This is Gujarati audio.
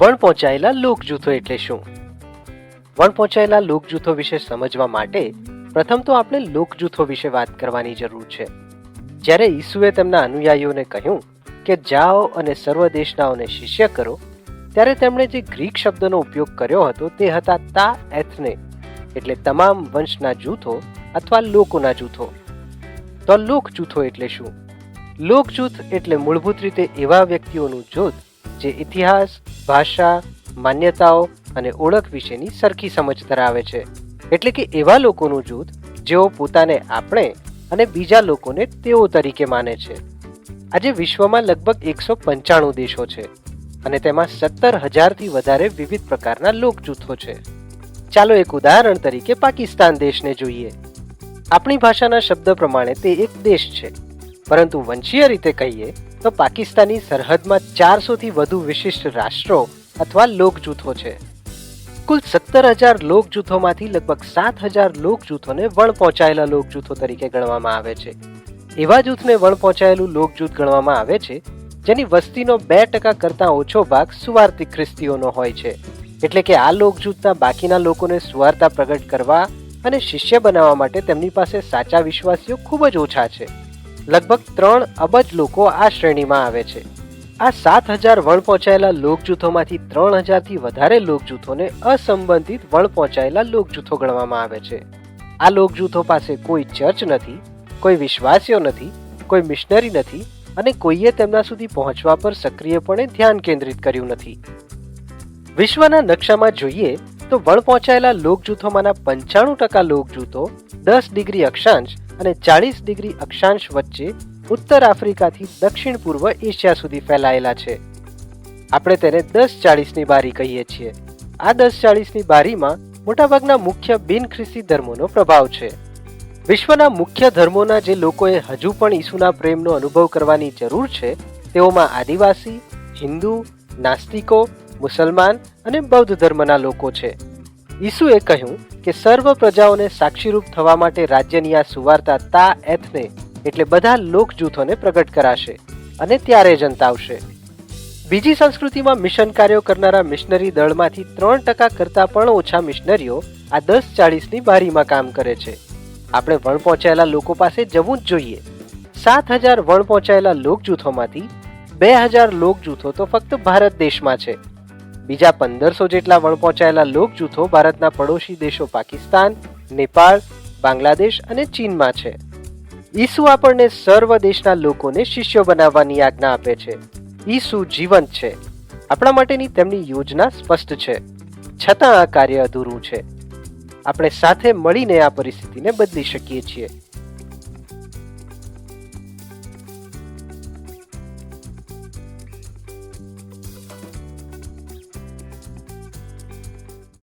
વણ પહોંચાયેલા લોક જૂથો એટલે શું? વણ પહોંચાયેલા લોક જૂથો વિશે સમજવા માટે પ્રથમ તો આપણે લોક જૂથો વિશે વાત કરવાની જરૂર છે. જ્યારે ઈસુએ તેમના અનુયાયીઓને કહ્યું કે જાઓ અને સર્વ દેશનાઓને શિષ્ય કરો, ત્યારે તેમણે જે ગ્રીક શબ્દનો ઉપયોગ કર્યો હતો તે હતા તા એથને, એટલે તમામ વંશના જૂથો અથવા લોકોના જૂથો. તો લોક જૂથો એટલે શું? લોક જૂથ એટલે મૂળભૂત રીતે એવા વ્યક્તિઓનું જૂથ જે ઇતિહાસ, ભાષા, માન્યતાઓ અને ઓળખ વિશેની સરખી સમજ ધરાવે છે. એટલે કે એવા લોકોનું જૂથ જેઓ પોતાને આપણે અને બીજા લોકોને તેઓ તરીકે માને છે. આજે વિશ્વમાં લગભગ એકસો પંચાણું દેશો છે અને તેમાં સત્તર હજારથી વધારે વિવિધ પ્રકારના લોક જૂથો છે. ચાલો એક ઉદાહરણ તરીકે પાકિસ્તાન દેશને જોઈએ. આપણી ભાષાના શબ્દ પ્રમાણે તે એક દેશ છે. પરંતુ વંશીય રીતે કહીએ તો પાકિસ્તાની સરહદમાં ચારસોથી વધુ વિશિષ્ટ રાષ્ટ્રો અથવા લોક જૂથો છે. કુલ સત્તર હજાર લોક જૂથોમાંથી લગભગ સાત હજાર લોક જૂથોને વણ પહોંચાયેલા લોક જૂથો તરીકે ગણવામાં આવે છે. એવા જૂથને વણ પહોંચાયેલું લોક જૂથ ગણવામાં આવે છે, જેની વસ્તીનો બે ટકા કરતાં ઓછો ભાગ સુવાર્તિક ખ્રિસ્તીઓનો હોય છે. એટલે કે આ લોક જૂથના બાકીના લોકોને સુવાર્તા પ્રગટ કરવા અને શિષ્ય બનાવવા માટે તેમની પાસે સાચા વિશ્વાસીઓ ખૂબ જ ઓછા છે. લગભગ ત્રણ અબજ લોકો આ શ્રેણીમાં આવે છે. આ સાત હજાર વણ પહોંચાયેલા લોકજૂથોમાંથી ત્રણ હજારથી વધારે લોકજૂથોને અસંબંધિત વણ પહોંચાયેલા લોકજૂથો ગણવામાં આવે છે. આ લોકજૂથો પાસે કોઈ ચર્ચ નથી, કોઈ વિશ્વાસીઓ નથી, કોઈ મિશનરી નથી અને કોઈએ તેમના સુધી પહોંચવા પર સક્રિયપણે ધ્યાન કેન્દ્રિત કર્યું નથી. વિશ્વના નકશામાં જોઈએ તો વણ પહોંચાયેલા લોકજૂથોમાંના પંચાણું ટકા લોકજૂથો દસ ડિગ્રી અક્ષાંશ અને ચાળીસ ડિગ્રી અક્ષાંશ વચ્ચે ઉત્તર આફ્રિકાથી દક્ષિણ પૂર્વ એશિયા સુધી ફેલાયેલા છે. આપણે તેને દસ ચાળીસની બારી કહીએ છીએ. આ દસ ચાળીસની બારીમાં મોટાભાગના મુખ્ય બિન ખ્રિસ્તી ધર્મોનો પ્રભાવ છે. વિશ્વના મુખ્ય ધર્મોના જે લોકોએ હજુ પણ ઈસુના પ્રેમનો અનુભવ કરવાની જરૂર છે, તેઓમાં આદિવાસી, હિન્દુ, નાસ્તિકો, મુસલમાન અને બૌદ્ધ ધર્મના લોકો છે. ઈસુએ કહ્યું કે સર્વ પ્રજાઓને સાક્ષીરૂપ થવા માટે રાજ્યની આ સુવાર્તા તા એથને એટલે બધા લોક જૂથોને પ્રગટ કરાશે અને ત્યારે જનતા આવશે. બીજી સંસ્કૃતિમાં મિશન કાર્યો કરનારા મિશનરી દળમાંથી ત્રણ ટકા કરતાં પણ ઓછા મિશનરીઓ આ દસ ચાળીસની બારીમાં કામ કરે છે. આપણે વણ પહોંચાયેલા લોકો પાસે જવું જ જોઈએ. સાત હજાર વણ પહોંચાયેલા લોક જૂથોમાંથી બે હજાર લોક જૂથો તો ફક્ત ભારત દેશમાં છે. બીજા પંદરસો જેટલા વણ પહોંચાયેલા લોક જૂથો ભારતના પડોશી દેશો પાકિસ્તાન, નેપાળ, બાંગ્લાદેશ અને ચીનમાં છે. ઈસુ આપણને સર્વ દેશના લોકોને શિષ્યો બનાવવાની આજ્ઞા આપે છે. ઈસુ જીવંત છે. આપણા માટેની તેમની યોજના સ્પષ્ટ છે. છતાં આ કાર્ય અધૂરું છે. આપણે સાથે મળીને આ પરિસ્થિતિને બદલી શકીએ છીએ.